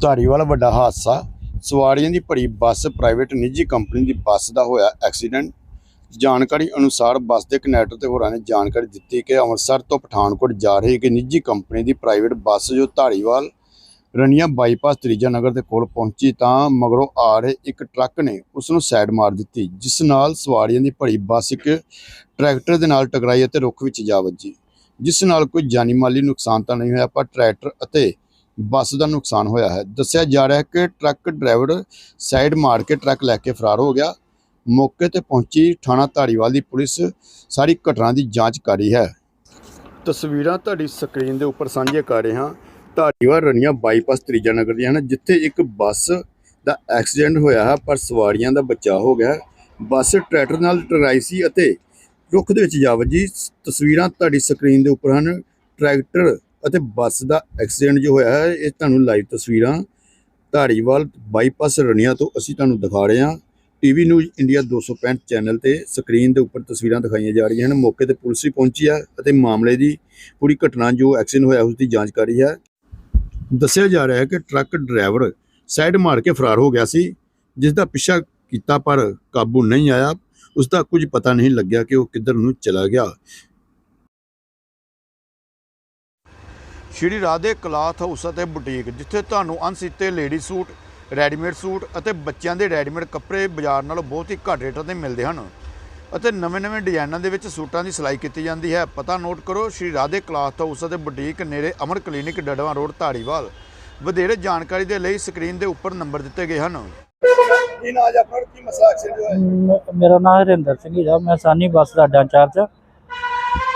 ਧਾਰੀਵਾਲ ਵੱਡਾ ਹਾਦਸਾ। ਸਵਾਰੀਆਂ ਦੀ ਭਰੀ ਬੱਸ ਪ੍ਰਾਈਵੇਟ ਨਿੱਜੀ ਕੰਪਨੀ ਦੀ ਬੱਸ ਦਾ ਹੋਇਆ ਐਕਸੀਡੈਂਟ ਜਾਣਕਾਰੀ ਅਨੁਸਾਰ ਬੱਸ ਦੇ ਕਨੈਕਟਰ ਤੇ ਹੋਰਾਂ ਨੇ ਜਾਣਕਾਰੀ ਦਿੱਤੀ ਕਿ ਅੰਮ੍ਰਿਤਸਰ ਤੋਂ ਪਠਾਨਕੋਟ ਜਾ ਰਹੀ ਇੱਕ ਨਿੱਜੀ ਕੰਪਨੀ ਦੀ ਪ੍ਰਾਈਵੇਟ ਬੱਸ ਜੋ ਧਾਰੀਵਾਲ ਰਣੀਆ ਬਾਈਪਾਸ ਤ੍ਰਿਜਾ ਨਗਰ ਦੇ ਕੋਲ ਪਹੁੰਚੀ ਤਾਂ ਮਗਰੋਂ ਆ ਰਹੇ ਇੱਕ ਟਰੱਕ ਨੇ ਉਸ ਨੂੰ ਸਾਈਡ ਮਾਰ ਦਿੱਤੀ, ਜਿਸ ਨਾਲ ਸਵਾਰੀਆਂ ਦੀ ਭਰੀ ਬੱਸ ਇੱਕ ਟਰੈਕਟਰ ਦੇ ਨਾਲ ਟਕਰਾਈ ਅਤੇ ਰੁੱਖ ਵਿੱਚ ਜਾ ਵੱਜੀ। ਜਿਸ ਨਾਲ ਕੋਈ ਜਾਨੀ ਮਾਲੀ ਨੁਕਸਾਨ ਤਾਂ ਨਹੀਂ ਹੋਇਆ, ਪਰ ਟਰੈਕਟਰ ਅਤੇ ਬੱਸ ਦਾ ਨੁਕਸਾਨ ਹੋਇਆ ਹੈ। ਦੱਸਿਆ ਜਾ ਰਿਹਾ ਹੈ ਕਿ ਟਰੱਕ ਡਰਾਈਵਰ ਸਾਈਡ ਮਾਰ ਕੇ ਟਰੱਕ ਲੈ ਕੇ ਫਰਾਰ ਹੋ ਗਿਆ। ਮੌਕੇ ਤੇ ਪਹੁੰਚੀ ਥਾਣਾ ਧਾਰੀਵਾਲ ਦੀ ਪੁਲਿਸ ਸਾਰੀ ਘਟਨਾ ਦੀ ਜਾਂਚ ਕਰ ਰਹੀ ਹੈ। ਤਸਵੀਰਾਂ ਤੁਹਾਡੀ ਸਕਰੀਨ ਦੇ ਉੱਪਰ ਸਾਂਝੇ ਕਰ ਰਹੇ ਹਾਂ। ਧਾਰੀਵਾਲ ਰਣੀਆਂ ਬਾਈਪਾਸ ਤ੍ਰਿਜਾ ਨਗਰ ਦੀਆਂ ਹਨ, ਜਿੱਥੇ ਇੱਕ ਬੱਸ ਦਾ ਐਕਸੀਡੈਂਟ ਹੋਇਆ ਹੈ, ਪਰ ਸਵਾਰੀਆਂ ਦਾ ਬਚਾਅ ਹੋ ਗਿਆ ਬੱਸ ਟਰੈਕਟਰ ਨਾਲ ਟਕਰਾਈ ਸੀ ਅਤੇ ਰੁੱਖ ਦੇ ਵਿੱਚ ਜਾ ਵੱਜੀ। ਤਸਵੀਰਾਂ ਤੁਹਾਡੀ ਸਕਰੀਨ ਦੇ ਉੱਪਰ ਹਨ। ਟਰੈਕਟਰ ਅਤੇ ਬੱਸ ਦਾ ਐਕਸੀਡੈਂਟ ਜੋ ਹੋਇਆ ਹੈ, ਇਹ ਤੁਹਾਨੂੰ ਲਾਈਵ ਤਸਵੀਰਾਂ ਧਾਰੀਵਾਲ ਬਾਈਪਾਸ ਰਣੀਆਂ ਤੋਂ ਅਸੀਂ ਤੁਹਾਨੂੰ ਦਿਖਾ ਰਹੇ ਹਾਂ। ਟੀਵੀ ਨਿਊਜ਼ ਇੰਡੀਆ 265 ਚੈਨਲ ਤੇ ਸਕਰੀਨ ਦੇ ਉੱਪਰ ਤਸਵੀਰਾਂ ਦਿਖਾਈਆਂ ਜਾ ਰਹੀਆਂ ਹਨ। ਮੌਕੇ ਤੇ ਪੁਲਿਸ ਵੀ ਪਹੁੰਚੀ ਹੈ ਅਤੇ ਮਾਮਲੇ ਦੀ ਪੂਰੀ ਘਟਨਾ ਜੋ ਐਕਸੀਡੈਂਟ ਹੋਇਆ ਉਸ ਦੀ ਜਾਂਚ ਕਰ ਰਹੀ ਹੈ। ਦੱਸਿਆ ਜਾ ਰਿਹਾ ਹੈ ਕਿ ਟਰੱਕ ਡਰਾਈਵਰ ਸਾਈਡ ਮਾਰ ਕੇ ਫਰਾਰ ਹੋ ਗਿਆ ਸੀ, ਜਿਸ ਦਾ ਪਿੱਛਾ ਕੀਤਾ ਪਰ ਕਾਬੂ ਨਹੀਂ ਆਇਆ। ਉਸ ਦਾ ਕੁਝ ਪਤਾ ਨਹੀਂ ਲੱਗਿਆ ਕਿ ਉਹ ਕਿੱਧਰ ਨੂੰ ਚਲਾ ਗਿਆ। ਸ਼੍ਰੀ ਰਾਧੇ ਕਲਾਥ ਹਾਊਸ ਅਤੇ ਬੁਟੀਕ ਜਿੱਥੇ ਤੁਹਾਨੂੰ ਅਣਸੀਤੇ ਲੇਡੀ ਸੂਟ ਰੈਡੀਮੇਡ ਸੂਟ ਅਤੇ ਬੱਚਿਆਂ ਦੇ ਰੈਡੀਮੇਡ ਕੱਪੜੇ ਬਾਜ਼ਾਰ ਨਾਲੋਂ ਬਹੁਤ ਹੀ ਘੱਟ ਰੇਟਾਂ ਤੇ ਮਿਲਦੇ ਹਨ ਅਤੇ ਨਵੇਂ-ਨਵੇਂ ਡਿਜ਼ਾਈਨਾਂ ਦੇ ਵਿੱਚ ਸੂਟਾਂ ਦੀ ਸਿਲਾਈ ਕੀਤੀ ਜਾਂਦੀ ਹੈ। ਪਤਾ ਨੋਟ ਕਰੋ ਸ਼੍ਰੀ ਰਾਧੇ ਕਲਾਥ ਹਾਊਸ ਅਤੇ ਬੁਟੀਕ ਨੇੜੇ ਅਮਰ ਕਲੀਨਿਕ ਡੜਵਾ ਰੋਡ ਧਾਰੀਵਾਲ। ਵਧੇਰੇ ਜਾਣਕਾਰੀ ਦੇ ਲਈ ਸਕਰੀਨ ਦੇ ਉੱਪਰ ਨੰਬਰ ਦਿੱਤੇ ਗਏ ਹਨ। ਆਪਣਾ? ਕੀ ਮਸਲਾ ਐਕਸੀਡੈਂਟ ਹੋਇਆ ਮੇਰਾ ਨਾਮ ਹਰਿੰਦਰ ਸਿੰਘ ਜੀ ਦਾ ਮੈਂ ਸਾਨੀ ਬੱਸ ਦਾ ਅੱਡਾ ਇੰਚਾਰਜ।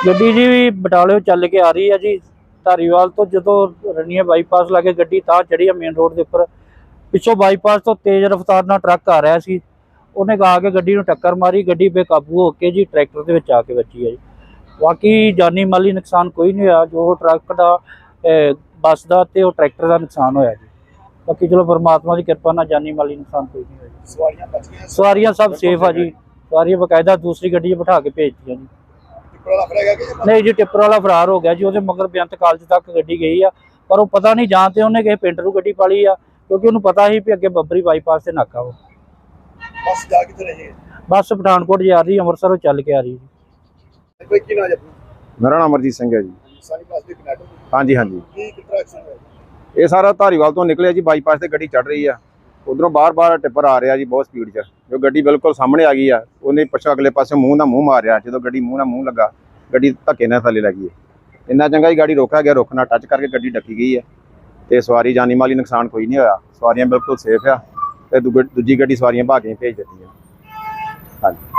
ਗੱਡੀ ਜੀ ਵੀ ਬਟਾਲਿਓ ਚੱਲ ਕੇ ਆ ਰਹੀ ਹੈ ਜੀ। ਧਾਰੀਵਾਲ ਤੋਂ ਜਦੋਂ ਰਣੀਆ ਬਾਈਪਾਸ ਲਾਗੇ ਗੱਡੀ ਤਾਂ ਚੜੀ ਆ ਮੇਨ ਰੋਡ ਦੇ ਉੱਪਰ ਪਿੱਛੋਂ ਬਾਈਪਾਸ ਤੋਂ ਤੇਜ਼ ਰਫ਼ਤਾਰ ਨਾਲ ਟਰੱਕ ਆ ਰਿਹਾ ਸੀ। ਉਹਨੇ ਆ ਕੇ ਗੱਡੀ ਨੂੰ ਟੱਕਰ ਮਾਰੀ ਗੱਡੀ ਬੇਕਾਬੂ ਹੋ ਕੇ ਜੀ ਟਰੈਕਟਰ ਦੇ ਵਿੱਚ ਆ ਕੇ ਵੱਜੀ ਹੈ ਜੀ। ਬਾਕੀ ਜਾਨੀ ਮਾਲੀ ਨੁਕਸਾਨ ਕੋਈ ਨਹੀਂ ਹੋਇਆ ਜੋ ਟਰੱਕ ਦਾ ਬੱਸ ਦਾ ਤੇ ਉਹ ਟਰੈਕਟਰ ਦਾ ਨੁਕਸਾਨ ਹੋਇਆ ਜੀ। ਬਾਕੀ ਚਲੋ ਪਰਮਾਤਮਾ ਦੀ ਕਿਰਪਾ ਨਾਲ ਜਾਨੀ ਮਾਲੀ ਨੁਕਸਾਨ ਕੋਈ ਨਹੀਂ ਹੋਇਆ। ਸਵਾਰੀਆਂ ਬਚ ਗਈਆਂ ਸਵਾਰੀਆਂ ਸਭ ਸੇਫ ਆ ਜੀ। ਸਵਾਰੀਆਂ ਬਕਾਇਦਾ ਦੂਸਰੀ ਗੱਡੀ 'ਚ ਬਿਠਾ ਕੇ ਭੇਜਤੀਆਂ ਜੀ। ਟਿੱਪਰ ਵਾਲਾ ਕਿ ਨਹੀਂ ਜੀ ਟਿੱਪਰ ਵਾਲਾ ਫਰਾਰ ਹੋ ਗਿਆ ਜੀ ਉਹਦੇ ਮਗਰ ਬੇਅੰਤ ਕਾਲਜ ਤੱਕ ਗੱਡੀ ਗਈ ਆ। ਪਰ ਉਹ ਪਤਾ ਨਹੀਂ ਜਾਂ ਤੇ ਉਹਨੇ ਕਿਸੇ ਪਿੰਡ ਨੂੰ ਗੱਡੀ ਪਾਲੀ ਆ ਕਿਉਂਕਿ ਉਹਨੂੰ ਪਤਾ ਸੀ ਵੀ ਅੱਗੇ ਬੱਬਰੀ ਬਾਈਪਾਸ ਤੇ ਨਾਕਾ ਵਾ ਬੱਸ ਜਾ ਕਿੱਥੇ ਰਹੀ ਹੈ? ਬੱਸ ਪਠਾਨਕੋਟ ਜਾ ਰਹੀ ਅੰਮ੍ਰਿਤਸਰੋਂ ਚੱਲ ਕੇ ਆ ਰਹੀ ਜੀ। ਕੋਈ ਕੀ ਨਾ ਆਪਣਾ? ਮੇਰਾ ਨਾਮ ਅਮਰਜੀਤ ਸਿੰਘ ਹੈ ਜੀ। ਸਾਰੀ ਬੱਸ ਦੇ ਕਨੈਕਟਰ। ਹਾਂਜੀ ਹਾਂਜੀ। ਕੀ ਕਿਤਰਾ ਐਕਸੀਡੈਂਟ ਹੋਇਆ? ਇਹ ਸਾਰਾ ਧਾਰੀਵਾਲ ਤੋਂ ਨਿਕਲਿਆ ਜੀ ਬਾਈਪਾਸ ਤੇ ਗੱਡੀ ਚੜ ਰਹੀ ਆ। ਉਧਰੋਂ ਬਾਰ-ਬਾਰ ਟਿੱਪਰ ਆ ਰਿਹਾ ਜੀ ਬਹੁਤ ਸਪੀਡ 'ਚ। ਜੋ ਗੱਡੀ ਬਿਲਕੁਲ ਸਾਹਮਣੇ ਆ ਗਈ ਆ, ਉਹਨੇ ਪਿੱਛੋਂ ਅਗਲੇ ਪਾਸੇ ਮੂੰਹ ਦਾ ਮੂੰਹ ਮਾਰਿਆ। ਜਦੋਂ ਗੱਡੀ ਮੂੰਹ ਨਾਲ ਮੂੰਹ ਲੱਗਾ, ਗੱਡੀ ਧੱਕੇ ਨਾਲ ਥੱਲੇ ਲੱਗੀ ਹੈ ਇੰਨਾ ਚੰਗਾ ਹੀ ਗਾੜੀ ਰੋਕਿਆ ਗਿਆ ਰੁੱਖ ਨਾਲ ਟੱਚ ਕਰਕੇ ਗੱਡੀ ਡੱਕੀ ਗਈ ਹੈ ਤੇ ਸਵਾਰੀ ਜਾਨੀ ਮਾਲੀ ਨੁਕਸਾਨ ਕੋਈ ਨਹੀਂ ਹੋਇਆ। ਸਵਾਰੀਆਂ ਬਿਲਕੁਲ ਸੇਫ ਆ ਤੇ ਦੂਗ- ਦੂਜੀ ਗੱਡੀ ਸਵਾਰੀਆਂ ਭਾਗ ਕੇ ਭੇਜ ਦਿੱਤੀਆਂ। ਹਾਂਜੀ।